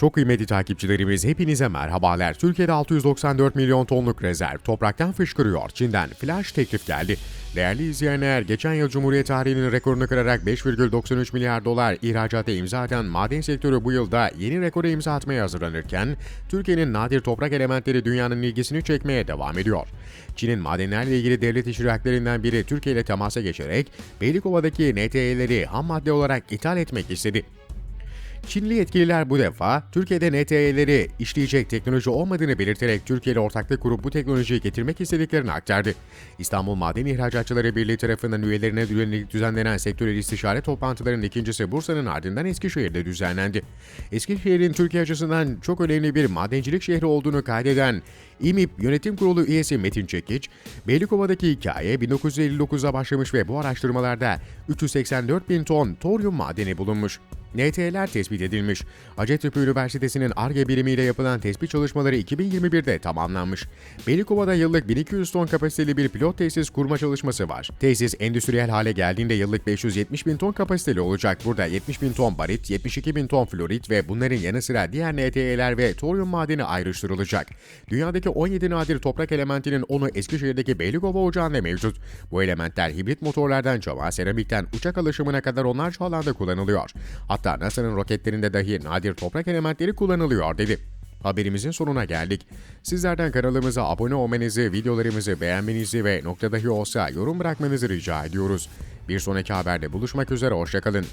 Çok kıymetli takipçilerimiz hepinize merhabalar. Türkiye'de 694 milyon tonluk rezerv topraktan fışkırıyor. Çin'den flash teklif geldi. Değerli izleyenler, geçen yıl Cumhuriyet tarihinin rekorunu kırarak 5,93 milyar dolar ihracata imza atan maden sektörü bu yılda yeni rekora imza atmaya hazırlanırken, Türkiye'nin nadir toprak elementleri dünyanın ilgisini çekmeye devam ediyor. Çin'in madenlerle ilgili devlet iştiraklerinden biri Türkiye ile temasa geçerek Beylikova'daki NTE'leri ham madde olarak ithal etmek istedi. Çinli yetkililer bu defa Türkiye'de NTE'leri işleyecek teknoloji olmadığını belirterek Türkiye ile ortaklık kurup bu teknolojiyi getirmek istediklerini aktardı. İstanbul Maden İhracatçıları Birliği tarafından üyelerine yönelik düzenlenen sektörel istişare toplantılarının ikincisi Bursa'nın ardından Eskişehir'de düzenlendi. Eskişehir'in Türkiye açısından çok önemli bir madencilik şehri olduğunu kaydeden İMİP Yönetim Kurulu üyesi Metin Çekiç, Beylikova'daki hikaye 1959'da başlamış ve bu araştırmalarda 384 bin ton toryum madeni bulunmuş. NT'ler tespit edilmiş. Hacettepe Üniversitesi'nin ARGE birimiyle yapılan tespit çalışmaları 2021'de tamamlanmış. Beylikova'da yıllık 1200 ton kapasiteli bir pilot tesis kurma çalışması var. Tesis endüstriyel hale geldiğinde yıllık 570 bin ton kapasiteli olacak. Burada 70 bin ton barit, 72 bin ton florit ve bunların yanı sıra diğer NT'ler ve toryum madeni ayrıştırılacak. Dünyadaki 17 nadir toprak elementinin onu Eskişehir'deki Beylikova ocağında mevcut. Bu elementler hibrit motorlardan cama, seramikten uçak alışımına kadar onlarca alanda kullanılıyor. Hatta NASA'nın roketlerinde dahi nadir toprak elementleri kullanılıyor dedi. Haberimizin sonuna geldik. Sizlerden kanalımıza abone olmanızı, videolarımızı beğenmenizi ve nokta dahi olsa yorum bırakmanızı rica ediyoruz. Bir sonraki haberde buluşmak üzere, hoşçakalın.